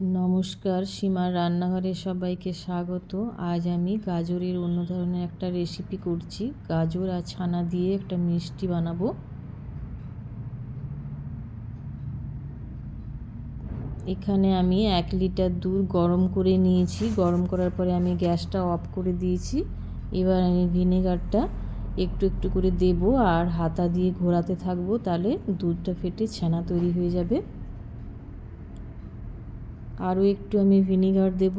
নমস্কার সীমার রান্নাঘরে সবাইকে স্বাগত। আজ আমি গাজরের অন্য ধরনের একটা রেসিপি করছি। গাজর আর ছানা দিয়ে একটা মিষ্টি বানাবো। এখানে আমি এক লিটার দুধ গরম করে নিয়েছি। গরম করার পরে আমি গ্যাসটা অফ করে দিয়েছি। এবার আমি ভিনেগারটা একটু একটু করে দেব আর হাতা দিয়ে ঘোরাতে থাকব। তাহলে দুধটা ফেটে ছানা তৈরি হয়ে যাবে। আরও একটু আমি ভিনিগার দেব।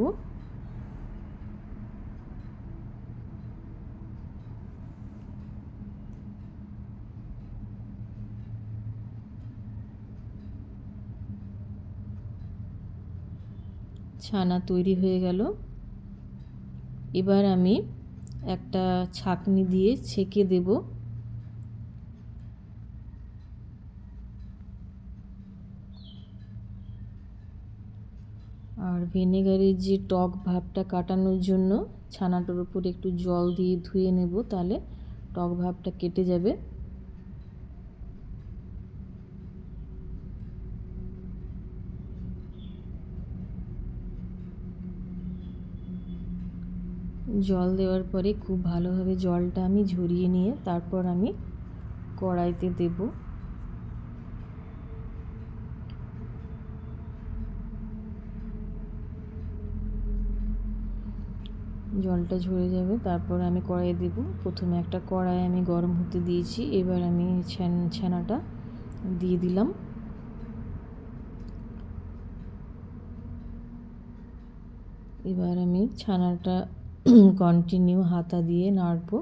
ছানা তৈরি হয়ে গেল। এবার আমি একটা ছাকনি দিয়ে ছেঁকে দেবো। আর ভিনেগারের যে টক ভাবটা কাটানোর জন্য ছানাটার উপর একটু জল দিয়ে ধুয়ে নেব, তাহলে টক ভাবটা কেটে যাবে। জল দেওয়ার পরে খুব ভালোভাবে জলটা আমি ঝরিয়ে নিয়ে তারপর আমি কড়াইতে দেবো। জলটা ঝরে যাবে, তারপর আমি কড়াই দেব। প্রথমে একটা কড়াই আমি গরম হতে দিয়েছি, এবার আমি ছানাটা দিয়ে দিলাম। এবার আমি ছানাটা কন্টিনিউ হাতা দিয়ে নাড়বো।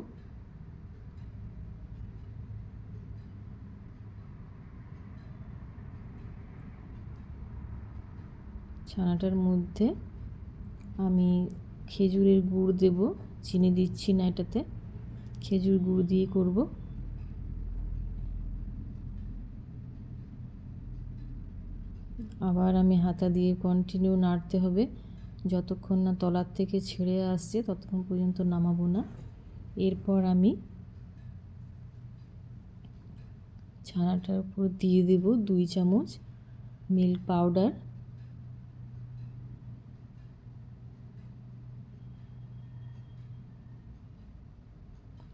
ছানাটার মধ্যে আমি খেজুরের গুড় দেব, চিনি দিচ্ছি না এটাতে খেজুর গুড় দিয়ে করব। আবার আমি হাতা দিয়ে কন্টিনিউ নাড়তে হবে। যতক্ষণ না তলার থেকে ছেড়ে আসছে, ততক্ষণ পর্যন্ত নামাবো না। এরপর আমি ছানাটার উপর দিয়ে দেব দুই চামচ মিল্ক পাউডার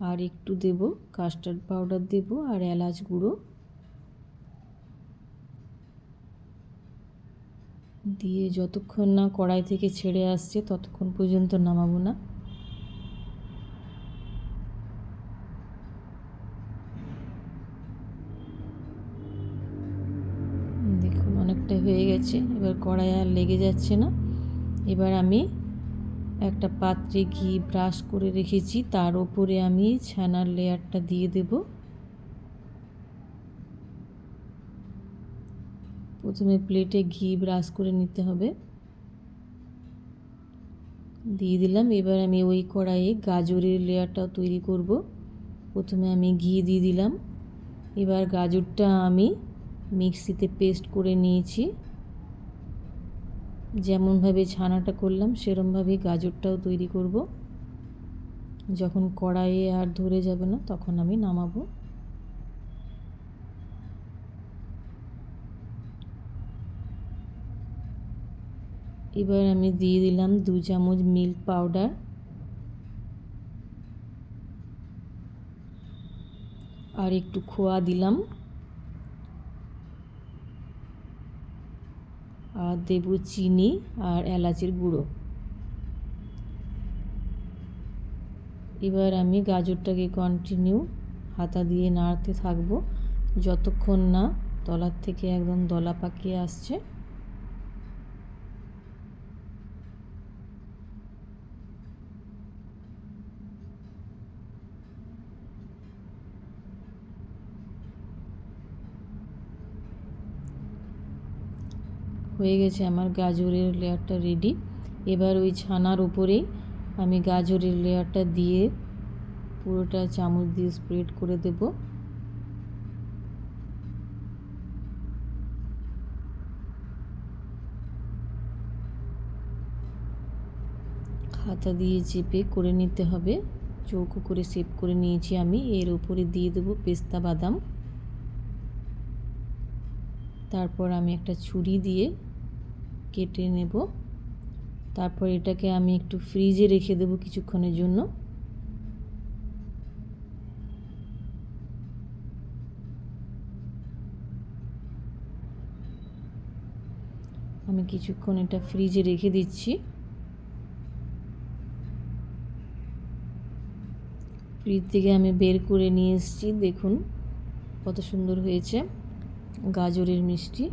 আর একটু দেব কাস্টার্ড পাউডার দেব আর এলাচ গুঁড়ো। দিয়ে যতক্ষণ না কড়াই থেকে ছেড়ে আসছে, ততক্ষণ পর্যন্ত নামাবো না। দেখুন, অনেকটা হয়ে গেছে। এবার কড়াই আর লেগে যাচ্ছে না। এবার আমি একটা পাত্রে ঘি ব্রাশ করে রেখেছি, তার ওপরে আমি ছানার লেয়ারটা দিয়ে দেব। প্রথমে প্লেটে ঘি ব্রাশ করে নিতে হবে। দিয়ে দিলাম, এবার আমি ওই কড়াইয়ে গাজরের লেয়ারটাও তৈরি করব। প্রথমে আমি ঘি দিয়ে দিলাম। এবার গাজরটা আমি মিক্সিতে পেস্ট করে নিয়েছি। যেমনভাবে ছানাটা করলাম সেরমভাবে গাজরটাও তৈরি করব। যখন কড়াইয়ে আর ধরে যাবে না, তখন আমি নামাবো। এবার আমি দিয়ে দিলাম দু চামচ মিল্ক পাউডার। আর একটু খোয়া দিলাম। আর দেব চিনি আর এলাচের গুঁড়ো। এবার আমি গাজরটাকে কন্টিনিউ হাতা দিয়ে নাড়তে থাকব। যতক্ষণ না তলার থেকে একদম দলা পাকিয়ে আসছে হয়ে গেছে আমার গাজরের লেয়ারটা রেডি এবার ওই ছানার উপরেই আমি গাজরের লেয়ারটা দিয়ে পুরোটা চামচ দিয়ে স্প্রেড করে দেব। হাতা দিয়ে চেপে করে নিতে হবে। চৌকো করে সেপ করে নিয়েছি আমি। এর উপরে দিয়ে দেবো পেস্তা বাদাম। তারপর আমি একটা ছুরি দিয়ে কেটে নেব। তারপর এটাকে আমি একটু ফ্রিজে রেখে দেবো কিছুক্ষণের জন্য। আমি কিছুক্ষণ এটা ফ্রিজে রেখে দিচ্ছি। ফ্রিজ থেকে আমি বের করে নিয়ে এসেছি, দেখুন কত সুন্দর হয়েছে। গাজরের মিষ্টি।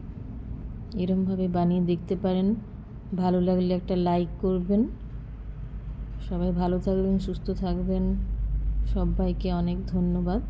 এরমভাবে বানিয়ে দেখতে পারেন। ভালো লাগলে একটা লাইক করবেন। সবাই ভালো থাকবেন, সুস্থ থাকবেন। সবাইকে অনেক ধন্যবাদ।